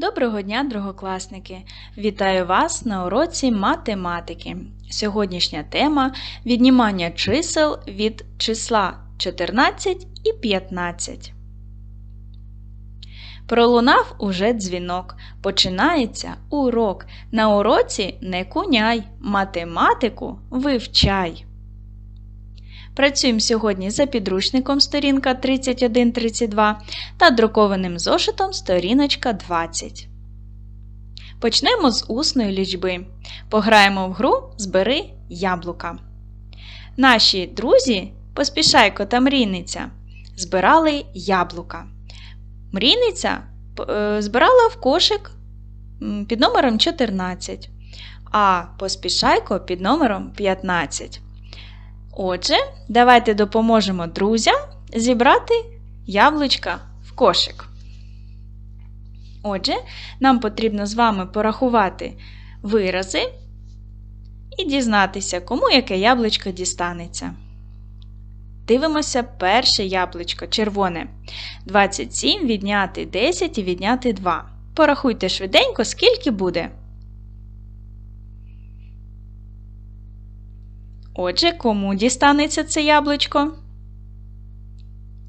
Доброго дня, другокласники! Вітаю вас на уроці математики. Сьогоднішня тема віднімання чисел від числа 14 і 15. Пролунав уже дзвінок. Починається урок. На уроці не куняй, математику вивчай. Працюємо сьогодні за підручником сторінка 31-32 та друкованим зошитом сторіночка 20. Почнемо з усної лічби. Пограємо в гру Збери яблука. Наші друзі, поспішайко та мрійниця, збирали яблука. Мрійниця е, збирала в кошик під номером 14, а поспішайко під номером 15. Отже, давайте допоможемо друзям зібрати яблучка в кошик. Отже, нам потрібно з вами порахувати вирази і дізнатися, кому яке яблучко дістанеться. Дивимося перше яблучко червоне. 27 відняти 10 і відняти 2. Порахуйте швиденько, скільки буде. Отже, кому дістанеться це яблучко?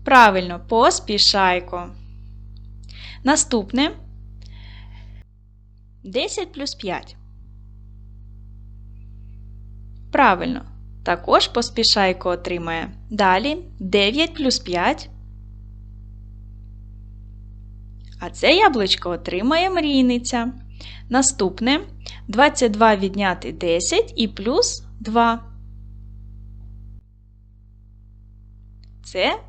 Правильно, поспішайко. Наступне 10 плюс 5. Правильно. Також поспішайко отримає. Далі 9 плюс 5. А це яблучко отримає мрійниця. Наступне 22 відняти 10 і плюс 2. Це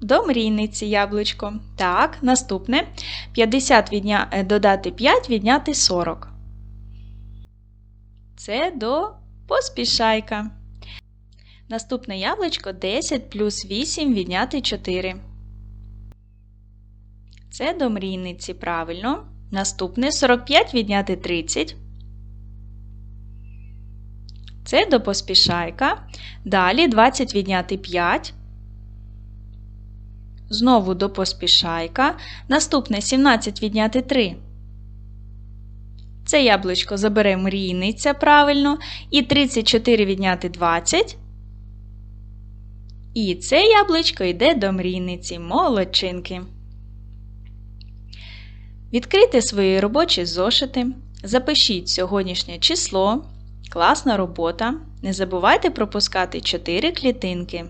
до мрійниці яблучко. Так, наступне 50 відня... е, додати 5 відняти 40. Це до поспішайка. Наступне яблучко 10 плюс 8 відняти 4. Це до мрійниці, правильно. Наступне 45 відняти 30. Це до поспішайка. Далі 20 відняти 5. Знову до поспішайка. Наступне 17 відняти 3. Це яблучко забере мрійниця правильно. І 34 відняти 20. І це яблучко йде до мрійниці. Молодчинки. Відкрийте свої робочі зошити. Запишіть сьогоднішнє число. Класна робота. Не забувайте пропускати 4 клітинки.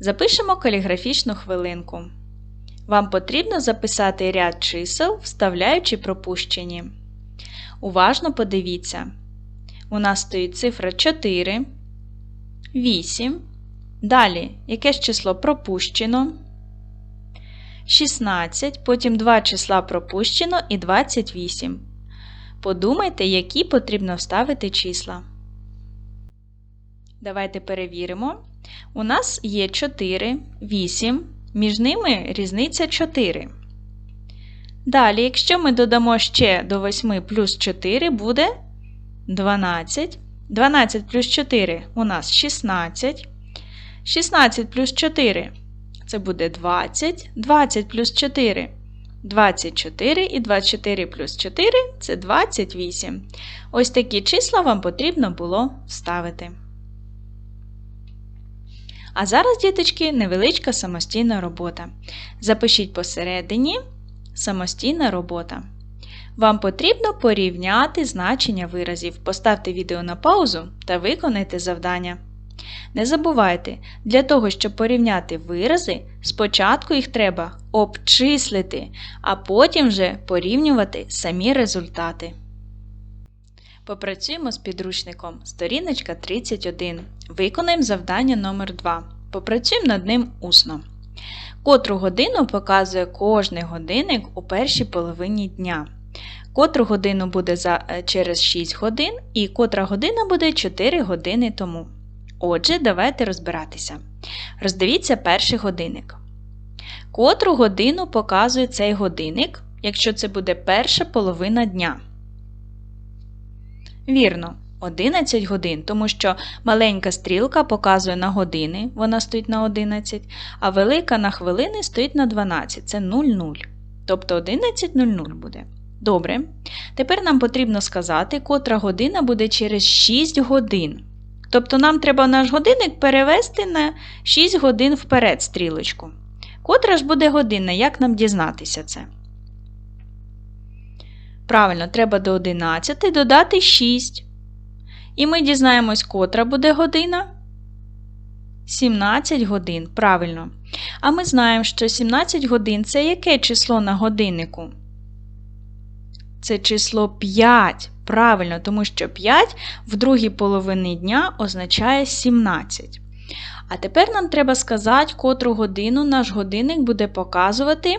Запишемо каліграфічну хвилинку. Вам потрібно записати ряд чисел, вставляючи пропущені. Уважно подивіться. У нас стоїть цифра 4, 8. Далі якесь число пропущено. 16, потім два числа пропущено і 28. Подумайте, які потрібно вставити числа. Давайте перевіримо. У нас є 4, 8, між ними різниця 4. Далі, якщо ми додамо ще до 8 плюс 4, буде 12. 12 плюс 4 у нас 16. 16 плюс 4 це буде 20. 20 плюс 4 24 і 24 плюс 4 це 28. Ось такі числа вам потрібно було вставити. А зараз, діточки, невеличка самостійна робота. Запишіть посередині самостійна робота. Вам потрібно порівняти значення виразів. Поставте відео на паузу та виконайте завдання. Не забувайте, для того, щоб порівняти вирази, спочатку їх треба обчислити, а потім вже порівнювати самі результати. Попрацюємо з підручником. Сторіночка 31. Виконаємо завдання номер 2 Попрацюємо над ним усно. Котру годину показує кожний годинник у першій половині дня. Котру годину буде за, е, через 6 годин і котра година буде 4 години тому. Отже, давайте розбиратися. Роздивіться перший годинник. Котру годину показує цей годинник, якщо це буде перша половина дня? Вірно, 11 годин, тому що маленька стрілка показує на години, вона стоїть на 11, а велика на хвилини стоїть на 12, це 00. тобто 11.00 буде. Добре. Тепер нам потрібно сказати, котра година буде через 6 годин. Тобто нам треба наш годинник перевести на 6 годин вперед стрілочку. Котра ж буде година, як нам дізнатися це? Правильно, треба до 11 додати 6. І ми дізнаємось, котра буде година. 17 годин, правильно. А ми знаємо, що 17 годин це яке число на годиннику? Це число 5. Правильно, тому що 5 в другій половині дня означає 17. А тепер нам треба сказати, котру годину наш годинник буде показувати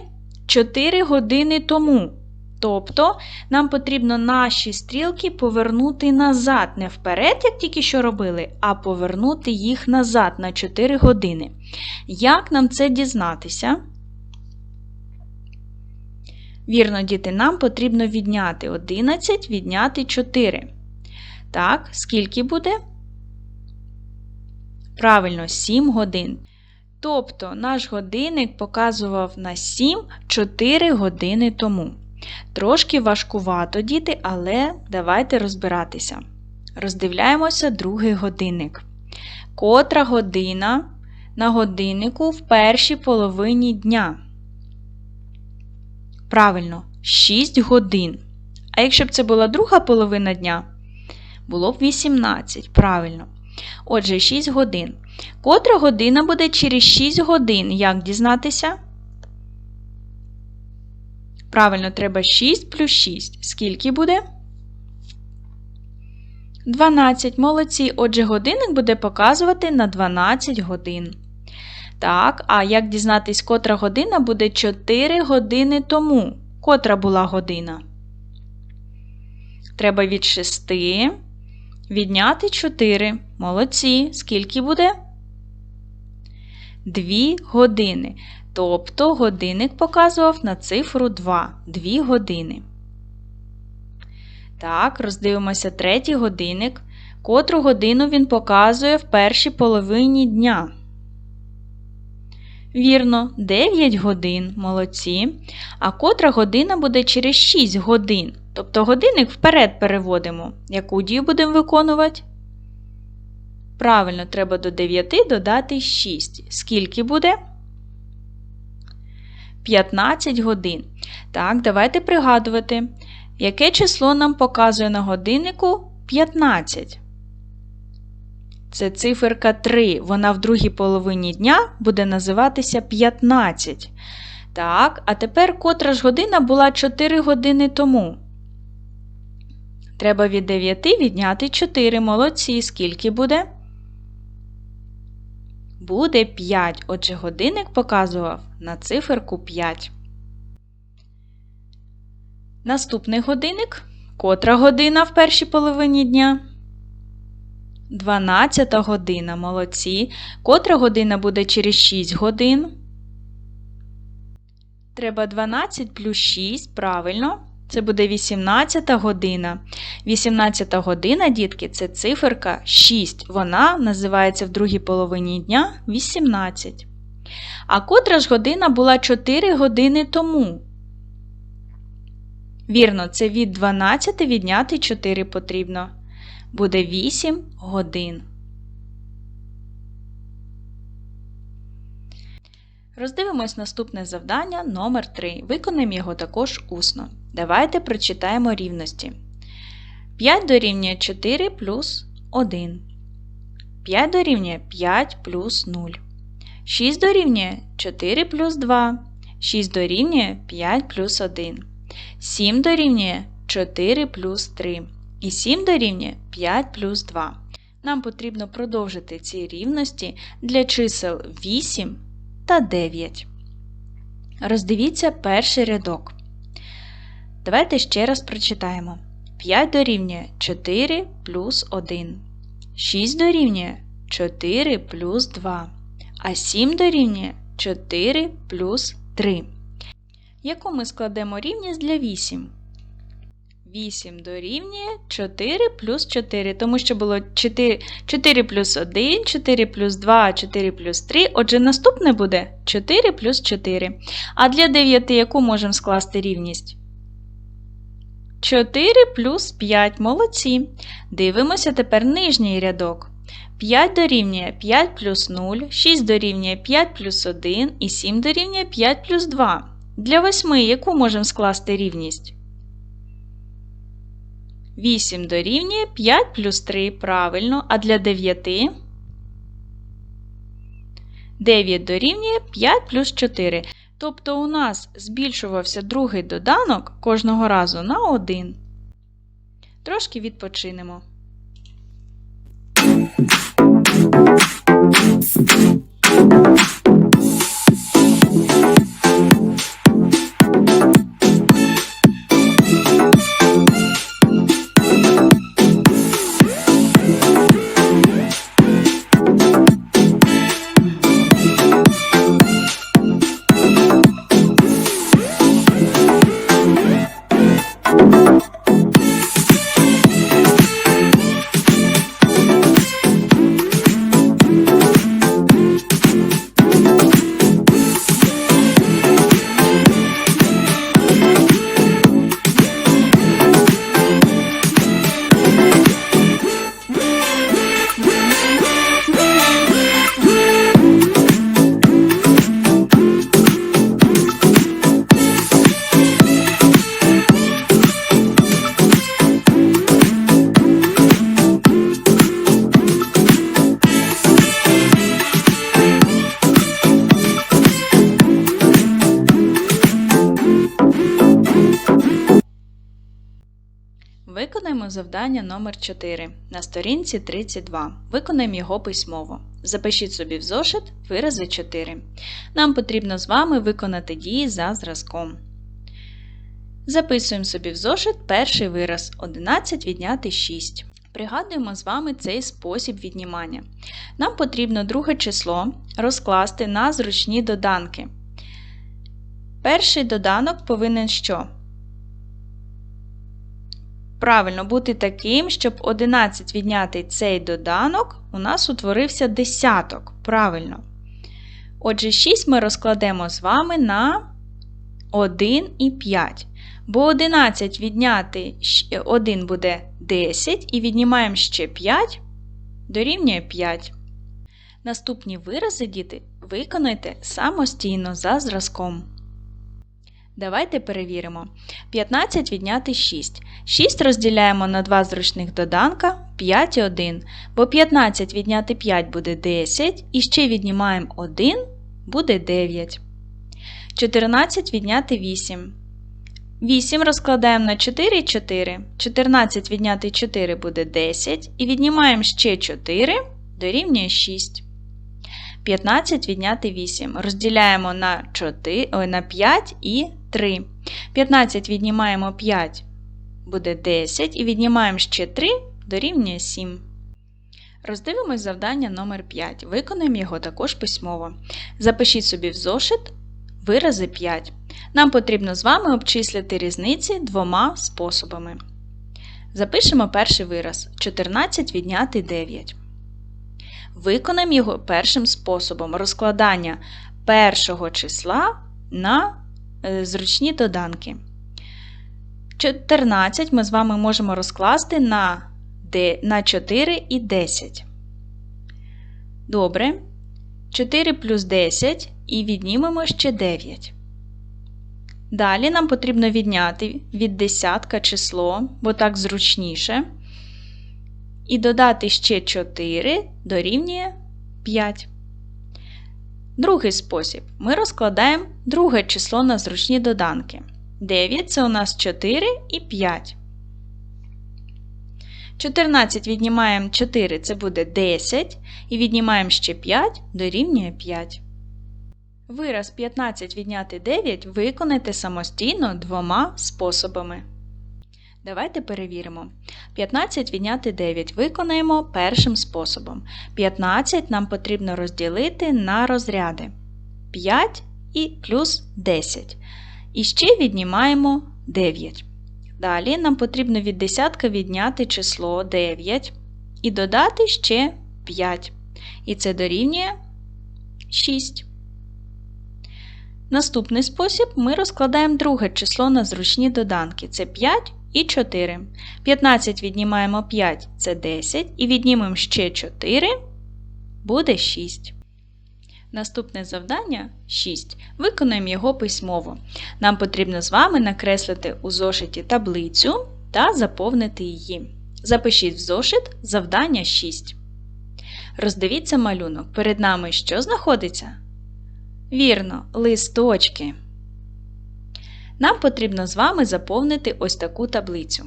4 години тому. Тобто нам потрібно наші стрілки повернути назад, не вперед, як тільки що робили, а повернути їх назад на 4 години. Як нам це дізнатися? Вірно, діти, нам потрібно відняти 11, відняти 4. Так, скільки буде? Правильно, 7 годин. Тобто наш годинник показував на 7 4 години тому. Трошки важкувато, діти, але давайте розбиратися. Роздивляємося другий годинник. Котра година на годиннику в першій половині дня? Правильно, 6 годин. А якщо б це була друга половина дня, було б 18. Правильно. Отже, 6 годин. Котра година буде через 6 годин? Як дізнатися? Правильно, треба 6 плюс 6. Скільки буде? 12. Молодці. Отже, годинник буде показувати на 12 годин. Так, а як дізнатись, котра година буде 4 години тому? Котра була година? Треба від 6 відняти 4. Молодці. Скільки буде? 2 години. Тобто годинник показував на цифру 2 2 години. Так, роздивимося третій годинник. Котру годину він показує в першій половині дня. Вірно, 9 годин, молодці. А котра година буде через 6 годин. Тобто годинник вперед переводимо. Яку дію будемо виконувати? Правильно, треба до 9 додати 6. Скільки буде? 15 годин. Так, давайте пригадувати, яке число нам показує на годиннику 15. Це циферка 3. Вона в другій половині дня буде називатися 15. Так, а тепер котра ж година була 4 години тому. Треба від 9 відняти 4. Молодці. Скільки буде? Буде 5. Отже, годинник показував на циферку 5. Наступний годинник. Котра година в першій половині дня? 12 година. Молодці. Котра година буде через 6 годин? Треба 12 плюс 6. Правильно. Це буде 18 година. 18 година, дітки, це циферка 6. Вона називається в другій половині дня 18. А котра ж година була 4 години тому? Вірно, це від 12 відняти 4 потрібно. Буде 8 годин. Роздивимось наступне завдання номер 3 Виконаємо його також усно. Давайте прочитаємо рівності. 5 дорівнює 4 плюс 1. 5 дорівнює 5 плюс 0. 6 дорівнює 4 плюс 2. 6 дорівнює 5 плюс 1. 7 дорівнює 4 плюс 3. І 7 дорівнює 5 плюс 2. Нам потрібно продовжити ці рівності для чисел 8 та 9. Роздивіться перший рядок. Давайте ще раз прочитаємо. 5 дорівнює 4 плюс 1. 6 дорівнює 4 плюс 2. А 7 дорівнює 4 плюс 3. Яку ми складемо рівність для 8? 8 дорівнює 4 плюс 4, тому що було 4, 4 плюс 1, 4 плюс 2, 4 плюс 3. Отже, наступне буде 4 плюс 4. А для 9 яку можемо скласти рівність? 4 плюс 5. Молодці. Дивимося тепер нижній рядок. 5 дорівнює 5 плюс 0, 6 дорівнює 5 плюс 1 і 7 дорівнює 5 плюс 2. Для 8 яку можемо скласти рівність? 8 дорівнює 5 плюс 3. Правильно. А для 9 9 дорівнює 5 плюс 4. Тобто у нас збільшувався другий доданок кожного разу на 1. Трошки відпочинемо. Завдання номер 4 на сторінці 32. Виконаємо його письмово. Запишіть собі в зошит вирази 4. Нам потрібно з вами виконати дії за зразком. Записуємо собі в зошит перший вираз 11 відняти 6. Пригадуємо з вами цей спосіб віднімання. Нам потрібно друге число розкласти на зручні доданки. Перший доданок повинен що? Правильно бути таким, щоб 11 відняти цей доданок, у нас утворився десяток. Правильно. Отже, 6 ми розкладемо з вами на 1 і 5. Бо 11 відняти 1 буде 10, і віднімаємо ще 5, дорівнює 5. Наступні вирази, діти, виконайте самостійно за зразком. Давайте перевіримо. 15 відняти 6. 6 розділяємо на два зручних доданка 5 і 1. Бо 15 відняти 5 буде 10, і ще віднімаємо 1 буде 9. 14 відняти 8. 8 розкладаємо на 4 і 4. 14 відняти 4 буде 10. І віднімаємо ще 4 дорівнює 6. 15 відняти 8. Розділяємо на 4, ой, на 5 і 3. 15 віднімаємо 5, буде 10, і віднімаємо ще 3 дорівнює 7. Роздивимось завдання номер 5 Виконаємо його також письмово. Запишіть собі в зошит вирази 5. Нам потрібно з вами обчислити різниці двома способами. Запишемо перший вираз 14 відняти 9. Виконаємо його першим способом розкладання першого числа на зручні доданки. 14 ми з вами можемо розкласти на на 4 і 10. Добре. 4 плюс 10 і віднімемо ще 9. Далі нам потрібно відняти від десятка число, бо так зручніше і додати ще 4 дорівнює 5. Другий спосіб. Ми розкладаємо друге число на зручні доданки. 9 це у нас 4 і 5. 14 віднімаємо 4, це буде 10, і віднімаємо ще 5 дорівнює 5. Вираз 15 відняти 9 виконайте самостійно двома способами. Давайте перевіримо. 15 відняти 9 виконаємо першим способом. 15 нам потрібно розділити на розряди 5 і плюс 10. І ще віднімаємо 9. Далі нам потрібно від десятка відняти число 9 і додати ще 5. І це дорівнює 6. Наступний спосіб ми розкладаємо друге число на зручні доданки. Це 5 і 4. 15 віднімаємо 5 це 10, і віднімемо ще 4 буде 6. Наступне завдання 6. Виконуємо його письмово. Нам потрібно з вами накреслити у зошиті таблицю та заповнити її. Запишіть в зошит завдання 6. Роздивіться малюнок. Перед нами що знаходиться? Вірно, листочки. Нам потрібно з вами заповнити ось таку таблицю.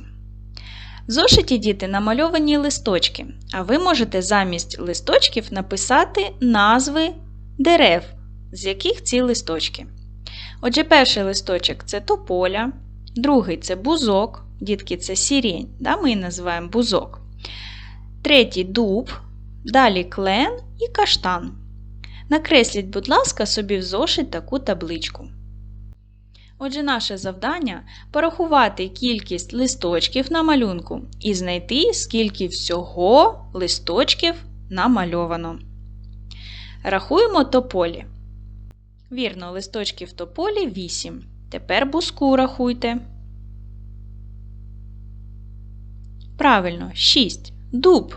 В зошиті діти намальовані листочки, а ви можете замість листочків написати назви дерев, з яких ці листочки. Отже, перший листочок це тополя, другий це бузок, дітки, це сірень, да, ми її називаємо бузок. Третій дуб, далі клен і каштан. Накресліть, будь ласка, собі в зошит таку табличку. Отже, наше завдання порахувати кількість листочків на малюнку і знайти, скільки всього листочків намальовано. Рахуємо тополі. Вірно, листочків тополі 8. Тепер буску рахуйте. Правильно, 6. Дуб.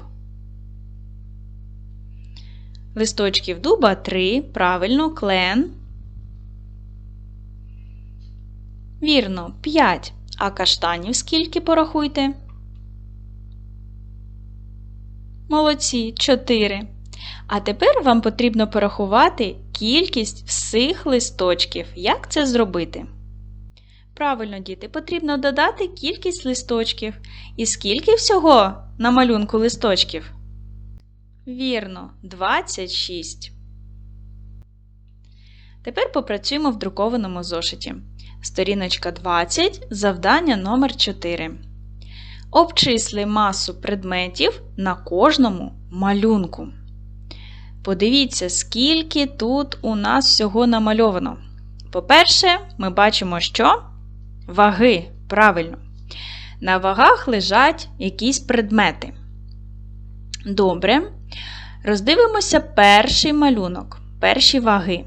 Листочків дуба 3. Правильно, клен. Вірно, 5. А каштанів скільки порахуйте? Молодці, 4. А тепер вам потрібно порахувати кількість всіх листочків. Як це зробити? Правильно, діти, потрібно додати кількість листочків. І скільки всього на малюнку листочків? Вірно, 26. Тепер попрацюємо в друкованому зошиті. Сторіночка 20, завдання номер 4. Обчисли масу предметів на кожному малюнку. Подивіться, скільки тут у нас всього намальовано. По-перше, ми бачимо, що ваги. Правильно. На вагах лежать якісь предмети. Добре. Роздивимося перший малюнок, перші ваги.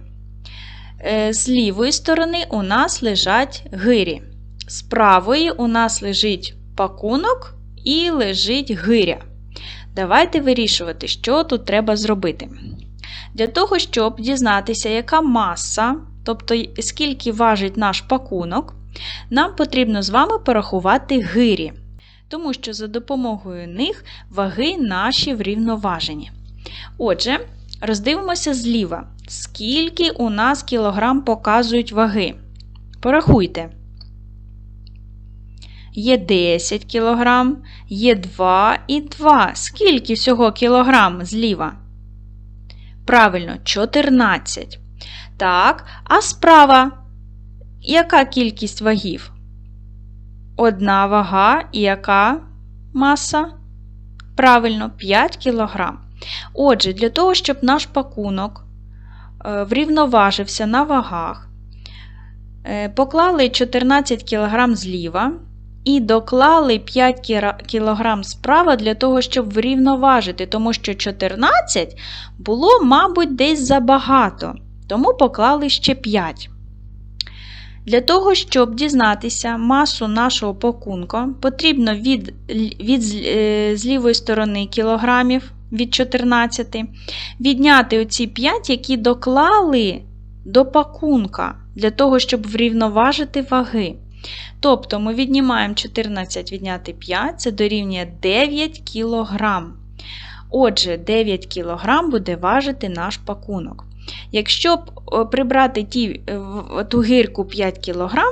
Е, з лівої сторони у нас лежать гирі. З правої у нас лежить пакунок і лежить гиря. Давайте вирішувати, що тут треба зробити. Для того, щоб дізнатися, яка маса, тобто скільки важить наш пакунок, нам потрібно з вами порахувати гирі, тому що за допомогою них ваги наші врівноважені. Отже, роздивимося зліва, скільки у нас кілограм показують ваги. Порахуйте. Є 10 кг, є 2 і 2. Скільки всього кілограм зліва? Правильно, 14. Так, а справа яка кількість вагів? Одна вага і яка маса? Правильно, 5 кг. Отже, для того, щоб наш пакунок врівноважився на вагах, е, поклали 14 кг зліва і доклали 5 кг справа для того, щоб врівноважити, тому що 14 було, мабуть, десь забагато, тому поклали ще 5. Для того, щоб дізнатися масу нашого пакунка, потрібно від від е, з лівої сторони кілограмів від 14, відняти оці 5, які доклали до пакунка, для того, щоб врівноважити ваги. Тобто ми віднімаємо 14 відняти 5, це дорівнює 9 кг. Отже, 9 кг буде важити наш пакунок. Якщо б прибрати ті, е, ту гирку 5 кг,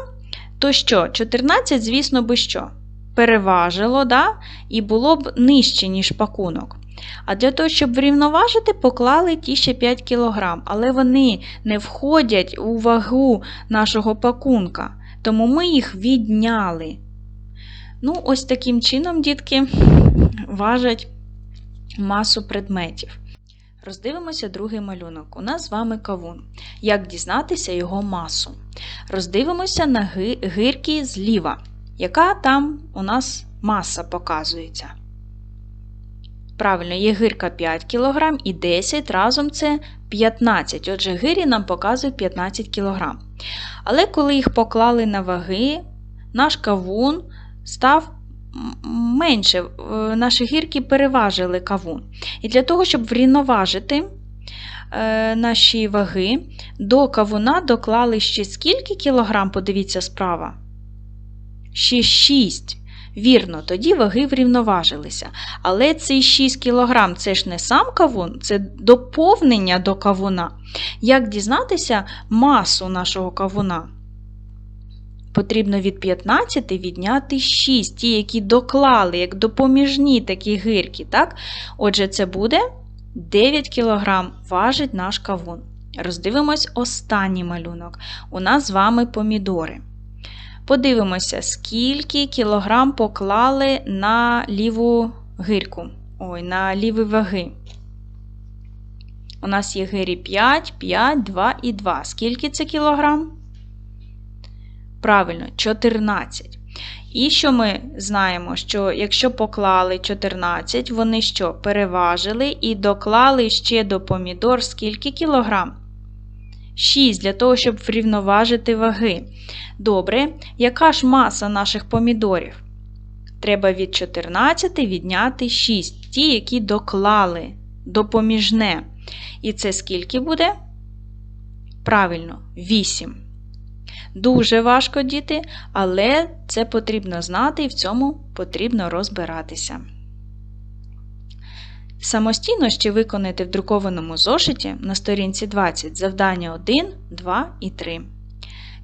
то що? 14, звісно, би що? Переважило, да? і було б нижче, ніж пакунок. А для того, щоб врівноважити, поклали ті ще 5 кг, але вони не входять у вагу нашого пакунка, тому ми їх відняли. Ну, ось таким чином, дітки, важать масу предметів. Роздивимося другий малюнок. У нас з вами кавун. Як дізнатися його масу? Роздивимося на гирки зліва. яка там у нас маса показується. Правильно, є гирка 5 кг і 10 разом це 15. Отже, гирі нам показують 15 кг. Але коли їх поклали на ваги, наш кавун став менше, е, наші гірки переважили кавун. І для того, щоб врівноважити е, наші ваги, до кавуна доклали ще скільки кілограм, подивіться справа? Ще 6. Вірно, тоді ваги врівноважилися. Але цей 6 кг це ж не сам кавун, це доповнення до кавуна. Як дізнатися масу нашого кавуна? Потрібно від 15 відняти 6, ті, які доклали, як допоміжні такі гирки. Так? Отже, це буде 9 кг важить наш кавун. Роздивимось останній малюнок. У нас з вами помідори. Подивимося, скільки кілограм поклали на ліву гирку. Ой, на ліві ваги. У нас є гирі 5, 5, 2 і 2. Скільки це кілограм? Правильно, 14. І що ми знаємо, що якщо поклали 14, вони що? Переважили і доклали ще до помідор скільки кілограм? 6 для того, щоб врівноважити ваги. Добре, яка ж маса наших помідорів? Треба від 14 відняти 6, ті, які доклали допоміжне. І це скільки буде? Правильно, 8. Дуже важко, діти, але це потрібно знати і в цьому потрібно розбиратися. Самостійно ще виконайте в друкованому зошиті на сторінці 20 завдання 1, 2 і 3.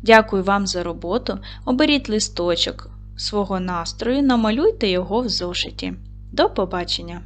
Дякую вам за роботу. Оберіть листочок свого настрою, намалюйте його в зошиті. До побачення!